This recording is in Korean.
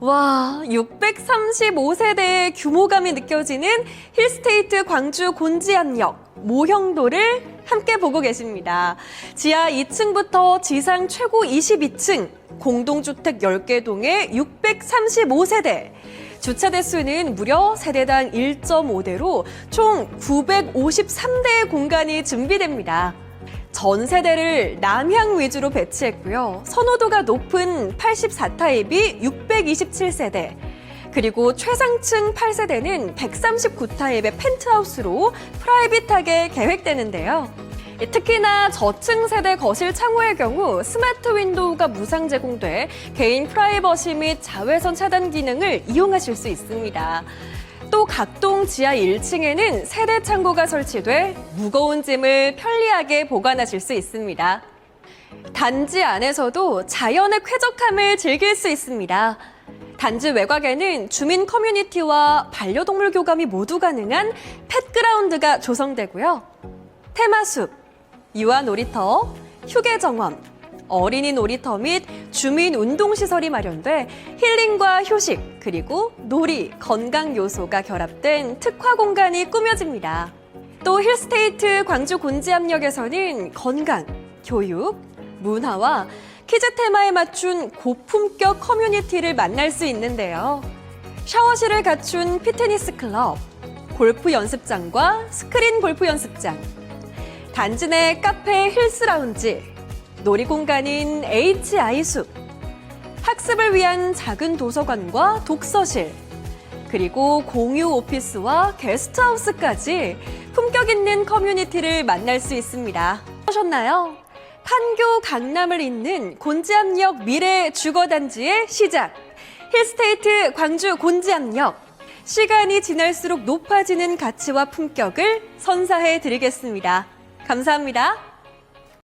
와, 635세대의 규모감이 느껴지는 힐스테이트 광주 곤지암역 모형도를 함께 보고 계십니다. 지하 2층부터 지상 최고 22층, 공동주택 10개 동에 635세대. 주차 대수는 무려 세대당 1.5대로 총 953대의 공간이 준비됩니다. 전 세대를 남향 위주로 배치했고요. 선호도가 높은 84타입이 627세대, 그리고 최상층 8세대는 139타입의 펜트하우스로 프라이빗하게 계획되는데요. 특히나 저층 세대 거실 창호의 경우 스마트 윈도우가 무상 제공돼 개인 프라이버시 및 자외선 차단 기능을 이용하실 수 있습니다. 또 각동 지하 1층에는 세대 창고가 설치돼 무거운 짐을 편리하게 보관하실 수 있습니다. 단지 안에서도 자연의 쾌적함을 즐길 수 있습니다. 단지 외곽에는 주민 커뮤니티와 반려동물 교감이 모두 가능한 펫그라운드가 조성되고요. 테마숲, 유아 놀이터, 휴게 정원, 어린이 놀이터 및 주민 운동시설이 마련돼 힐링과 휴식, 그리고 놀이, 건강 요소가 결합된 특화 공간이 꾸며집니다. 또 힐스테이트 광주 곤지암역에서는 건강, 교육, 문화와 키즈 테마에 맞춘 고품격 커뮤니티를 만날 수 있는데요. 샤워실을 갖춘 피트니스 클럽, 골프 연습장과 스크린 골프 연습장, 단지 내 카페 힐스 라운지, 놀이 공간인 HI 숲, 학습을 위한 작은 도서관과 독서실, 그리고 공유 오피스와 게스트하우스까지 품격 있는 커뮤니티를 만날 수 있습니다. 하셨나요? 판교 강남을 잇는 곤지암역 미래 주거단지의 시작. 힐스테이트 광주 곤지암역. 시간이 지날수록 높아지는 가치와 품격을 선사해 드리겠습니다. 감사합니다.